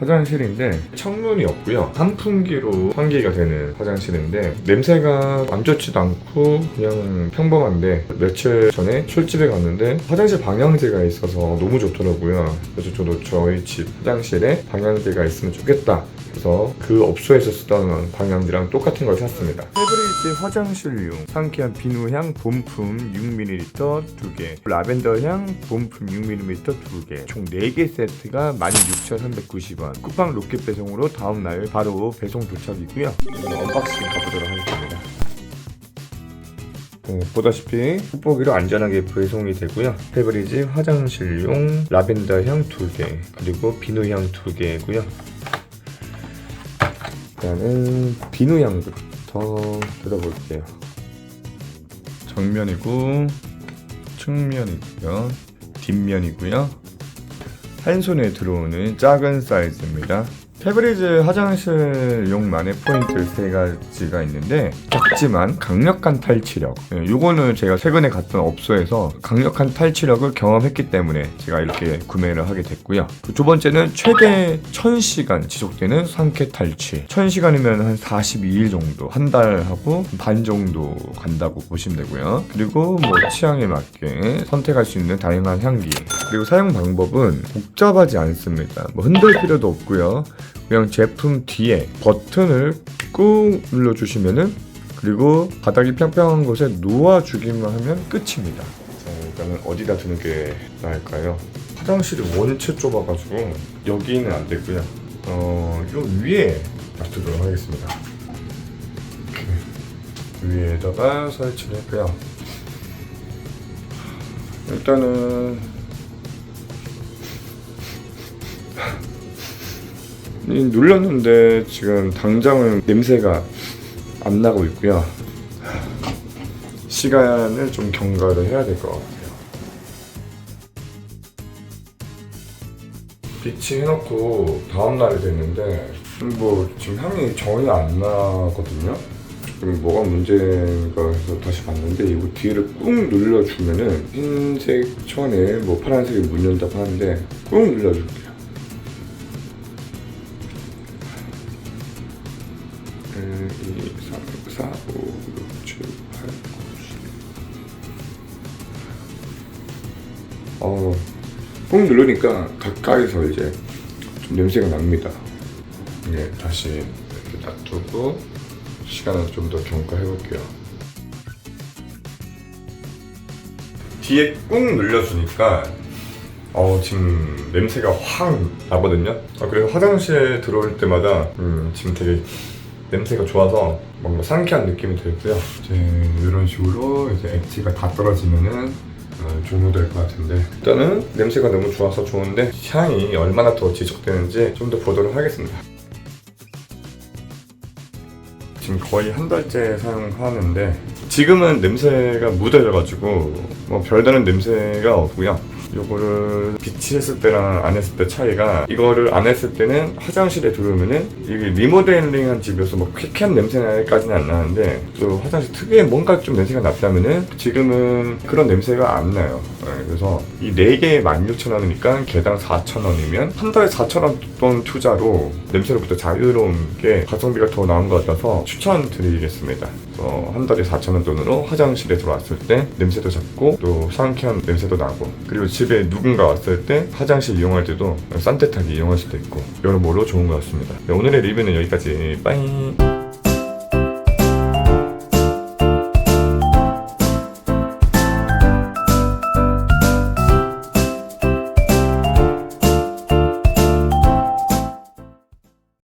화장실인데 창문이 없고요. 환풍기로 환기가 되는 화장실인데 냄새가 안 좋지도 않고 그냥 평범한데 며칠 전에 술집에 갔는데 화장실 방향제가 있어서 너무 좋더라고요. 그래서 저도 저희 집 화장실에 방향제가 있으면 좋겠다. 그래서 그 업소에서 쓰던 방향제랑 똑같은 걸 샀습니다. 페브리즈 화장실용 상쾌한 비누향 본품 6ml 2개 라벤더향 본품 6ml 2개 총 4개 세트가 16,390원 쿠팡 로켓 배송으로 다음 날 바로 배송 도착이고요 언박싱 가보도록 하겠습니다 네, 보다시피 뽁뽁이로 안전하게 배송이 되고요. 페브리즈 화장실용 라벤더향 2개 그리고 비누향 2개고요. 일단은 비누 향부터 뜯어볼게요. 정면이고 측면이고요. 뒷면이고요. 한 손에 들어오는 작은 사이즈입니다. 페브리즈 화장실용 만의 포인트 세 가지가 있는데 작지만 강력한 탈취력. 예, 요거는 제가 최근에 갔던 업소에서 강력한 탈취력을 경험했기 때문에 제가 이렇게 구매를 하게 됐고요. 그두 번째는 최대 1000시간 지속되는 상쾌 탈취. 1000시간이면 한 42일 정도, 한 달하고 반 정도 간다고 보시면 되고요. 그리고 뭐 취향에 맞게 선택할 수 있는 다양한 향기. 그리고 사용 방법은 복잡하지 않습니다. 뭐 흔들 필요도 없고요. 그냥 제품 뒤에 버튼을 꾹 눌러주시면은 그리고 바닥이 평평한 곳에 놓아주기만 하면 끝입니다. 자, 일단은 어디다 두는 게 나을까요? 화장실이 원체 좁아가지고 여기는 안 되고요. 어, 요 위에 놔두도록 하겠습니다. 위에다가 설치를 했고요. 일단은 이 눌렀는데 지금 당장은 냄새가 안 나고 있고요. 시간을 좀 경과를 해야 될 것 같아요. 비치 해놓고 다음 날이 됐는데 뭐 지금 향이 전혀 안 나거든요. 지금 뭐가 문제인가 해서 다시 봤는데 이거 뒤를 꾹 눌러주면은 흰색 천에 뭐 파란색이 묻는다고 하는데 꾹 눌러줄게요. 1, 2, 3, 4, 5, 6, 7, 8, 9, 10. 어, 꾹 누르니까 가까이서 이제 좀 냄새가 납니다. 네, 다시 이렇게 놔두고 시간을 좀 더 경과해 볼게요. 뒤에 꾹 눌러주니까 어 지금 냄새가 확 나거든요. 아, 그래서 화장실에 들어올 때마다 음, 지금 되게 냄새가 좋아서 뭔가 상쾌한 느낌이 들고요. 이제 이런 식으로 이제 액체가 다 떨어지면은 어, 종료될 것 같은데 일단은 냄새가 너무 좋아서 좋은데 향이 얼마나 더 지속되는지 좀 더 보도록 하겠습니다. 지금 거의 한 달째 사용하는데 지금은 냄새가 묻어져가지고 뭐 별다른 냄새가 없고요. 요거를 비치했을 때랑 안 했을 때 차이가 이거를 안 했을 때는 화장실에 들어오면은 이게 리모델링한 집이어서 뭐 쾌쾌한 냄새까지는 안 나는데 또 화장실 특유의 뭔가 좀 냄새가 났다면은 지금은 그런 냄새가 안 나요. 네, 그래서 이 4개에 16,000원이니까 개당 4,000원이면 한 달에 4,000원 돈 투자로 냄새로부터 자유로운 게 가성비가 더 나은 것 같아서 추천드리겠습니다. 그래서 한 달에 4,000원 돈으로 화장실에 들어왔을 때 냄새도 잡고 또 상쾌한 냄새도 나고 그리고 집에 누군가 왔을 때 화장실 이용할 때도 산뜻하게 이용할 수도 있고 여러모로 좋은 것 같습니다. 네, 오늘의 리뷰는 여기까지 빠이